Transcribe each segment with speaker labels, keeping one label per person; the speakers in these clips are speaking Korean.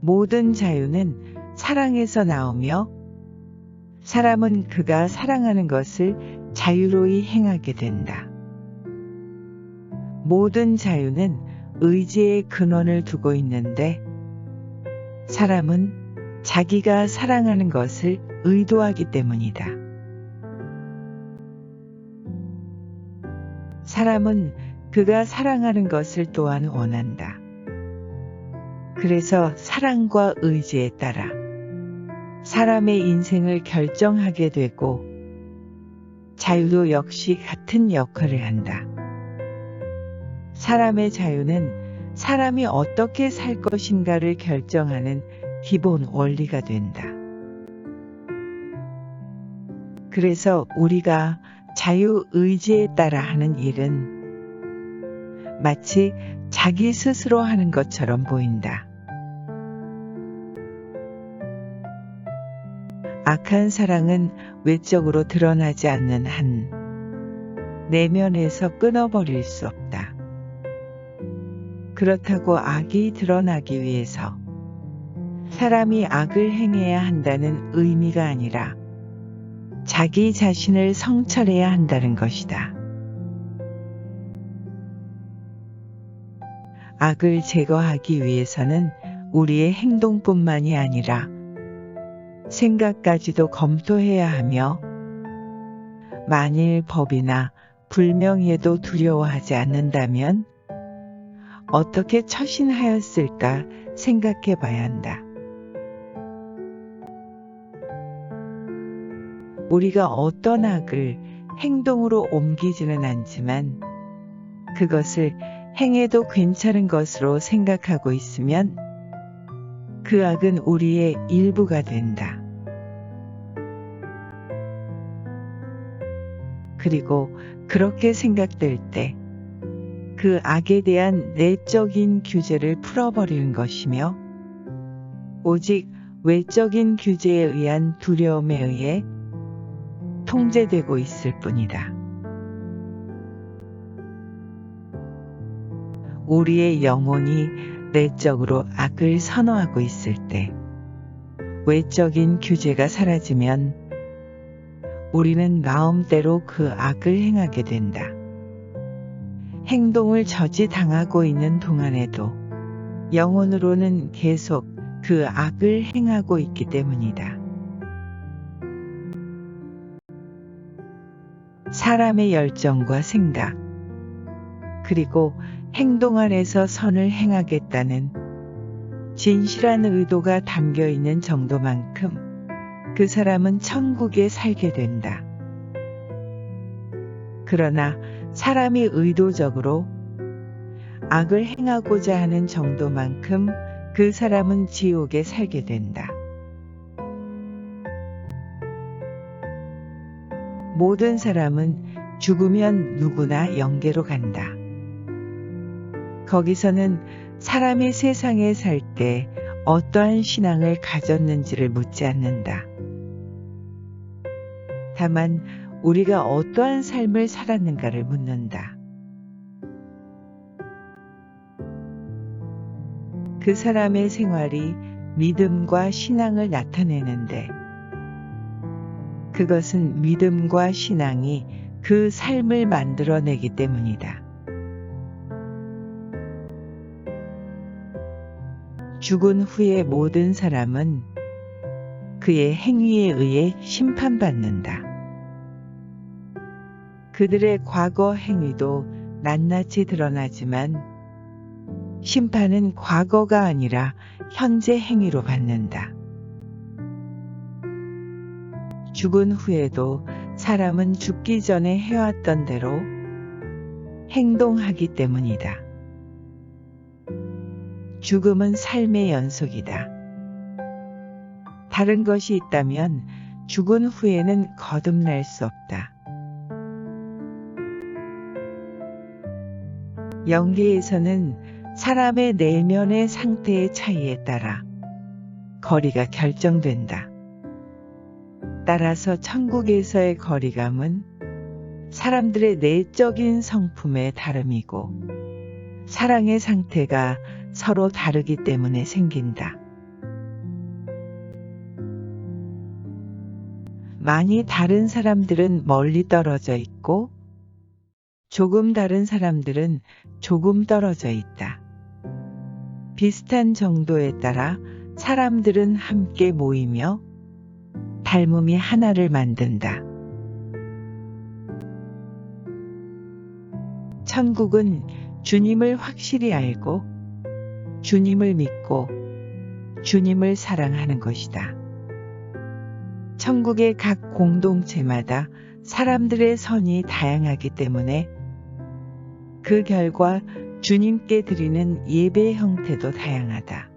Speaker 1: 모든 자유는 사랑에서 나오며 사람은 그가 사랑하는 것을 자유로이 행하게 된다. 모든 자유는 의지의 근원을 두고 있는데 사람은 자기가 사랑하는 것을 의도하기 때문이다. 사람은 그가 사랑하는 것을 또한 원한다. 그래서 사랑과 의지에 따라 사람의 인생을 결정하게 되고 자유도 역시 같은 역할을 한다. 사람의 자유는 사람이 어떻게 살 것인가를 결정하는 기본 원리가 된다. 그래서 우리가 자유 의지에 따라 하는 일은 마치 자기 스스로 하는 것처럼 보인다. 악한 사랑은 외적으로 드러나지 않는 한 내면에서 끊어버릴 수 없다. 그렇다고 악이 드러나기 위해서 사람이 악을 행해야 한다는 의미가 아니라 자기 자신을 성찰해야 한다는 것이다. 악을 제거하기 위해서는 우리의 행동뿐만이 아니라 생각까지도 검토해야 하며 만일 법이나 불명예도 두려워하지 않는다면 어떻게 처신하였을까 생각해 봐야 한다. 우리가 어떤 악을 행동으로 옮기지는 않지만 그것을 행해도 괜찮은 것으로 생각하고 있으면 그 악은 우리의 일부가 된다. 그리고 그렇게 생각될 때 그 악에 대한 내적인 규제를 풀어버리는 것이며 오직 외적인 규제에 의한 두려움에 의해 통제되고 있을 뿐이다. 우리의 영혼이 내적으로 악을 선호하고 있을 때 외적인 규제가 사라지면 우리는 마음대로 그 악을 행하게 된다. 행동을 저지당하고 있는 동안에도 영혼으로는 계속 그 악을 행하고 있기 때문이다. 사람의 열정과 생각, 그리고 행동 안에서 선을 행하겠다는 진실한 의도가 담겨 있는 정도만큼 그 사람은 천국에 살게 된다. 그러나 사람이 의도적으로 악을 행하고자 하는 정도만큼 그 사람은 지옥에 살게 된다. 모든 사람은 죽으면 누구나 영계로 간다. 거기서는 사람이 세상에 살 때 어떠한 신앙을 가졌는지를 묻지 않는다. 다만 우리가 어떠한 삶을 살았는가를 묻는다. 그 사람의 생활이 믿음과 신앙을 나타내는데 그것은 믿음과 신앙이 그 삶을 만들어내기 때문이다. 죽은 후에 모든 사람은 그의 행위에 의해 심판받는다. 그들의 과거 행위도 낱낱이 드러나지만 심판은 과거가 아니라 현재 행위로 받는다. 죽은 후에도 사람은 죽기 전에 해왔던 대로 행동하기 때문이다. 죽음은 삶의 연속이다. 다른 것이 있다면 죽은 후에는 거듭날 수 없다. 영계에서는 사람의 내면의 상태의 차이에 따라 거리가 결정된다. 따라서 천국에서의 거리감은 사람들의 내적인 성품의 다름이고 사랑의 상태가 서로 다르기 때문에 생긴다. 많이 다른 사람들은 멀리 떨어져 있고 조금 다른 사람들은 조금 떨어져 있다. 비슷한 정도에 따라 사람들은 함께 모이며 닮음이 하나를 만든다. 천국은 주님을 확실히 알고 주님을 믿고 주님을 사랑하는 것이다. 천국의 각 공동체마다 사람들의 선이 다양하기 때문에 그 결과 주님께 드리는 예배 형태도 다양하다.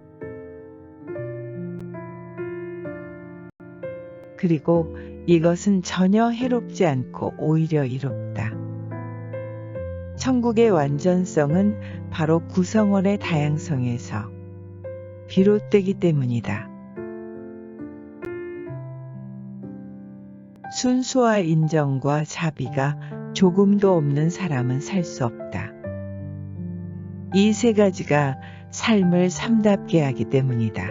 Speaker 1: 그리고 이것은 전혀 해롭지 않고 오히려 이롭다. 천국의 완전성은 바로 구성원의 다양성에서 비롯되기 때문이다. 순수와 인정과 자비가 조금도 없는 사람은 살 수 없다. 이 세 가지가 삶을 삼답게 하기 때문이다.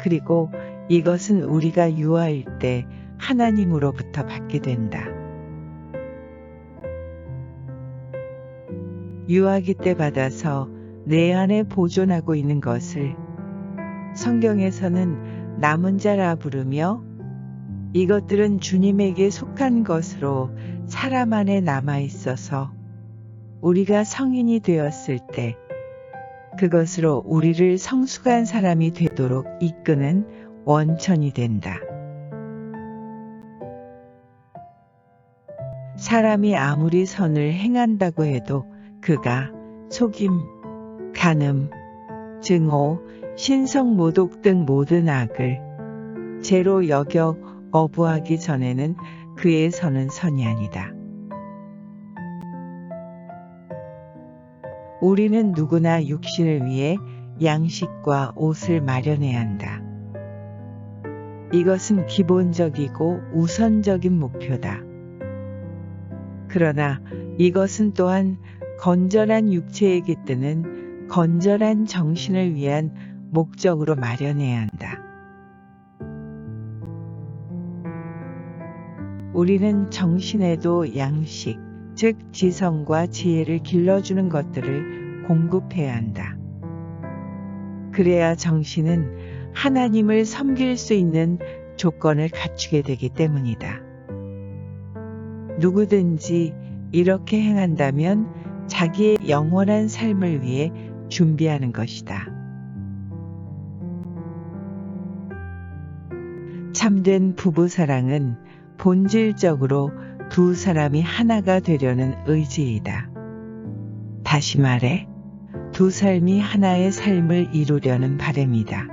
Speaker 1: 그리고 이것은 우리가 유아일 때 하나님으로부터 받게 된다. 유아기 때 받아서 내 안에 보존하고 있는 것을 성경에서는 남은 자라 부르며 이것들은 주님에게 속한 것으로 사람 안에 남아 있어서 우리가 성인이 되었을 때 그것으로 우리를 성숙한 사람이 되도록 이끄는 원천이 된다. 사람이 아무리 선을 행한다고 해도 그가 속임, 간음, 증오, 신성 모독 등 모든 악을 죄로 여겨 어부하기 전에는 그의 선은 선이 아니다. 우리는 누구나 육신을 위해 양식과 옷을 마련해야 한다. 이것은 기본적이고 우선적인 목표다. 그러나 이것은 또한 건전한 육체에게 뜨는 건전한 정신을 위한 목적으로 마련해야 한다. 우리는 정신에도 양식, 즉 지성과 지혜를 길러주는 것들을 공급해야 한다. 그래야 정신은 하나님을 섬길 수 있는 조건을 갖추게 되기 때문이다. 누구든지 이렇게 행한다면 자기의 영원한 삶을 위해 준비하는 것이다. 참된 부부 사랑은 본질적으로 두 사람이 하나가 되려는 의지이다. 다시 말해, 두 삶이 하나의 삶을 이루려는 바램이다.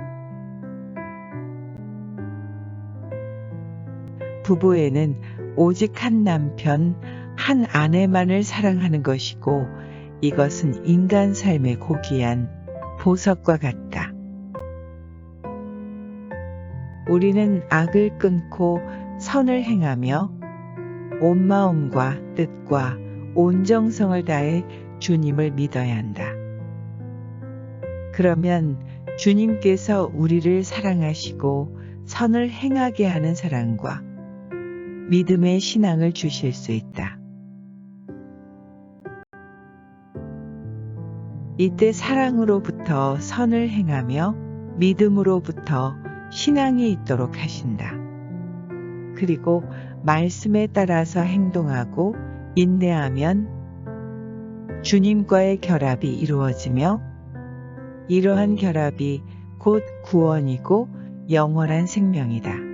Speaker 1: 부부에는 오직 한 남편, 한 아내만을 사랑하는 것이고 이것은 인간 삶의 고귀한 보석과 같다. 우리는 악을 끊고 선을 행하며 온 마음과 뜻과 온 정성을 다해 주님을 믿어야 한다. 그러면 주님께서 우리를 사랑하시고 선을 행하게 하는 사랑과 믿음의 신앙을 주실 수 있다. 이때 사랑으로부터 선을 행하며 믿음으로부터 신앙이 있도록 하신다. 그리고 말씀에 따라서 행동하고 인내하면 주님과의 결합이 이루어지며 이러한 결합이 곧 구원이고 영원한 생명이다.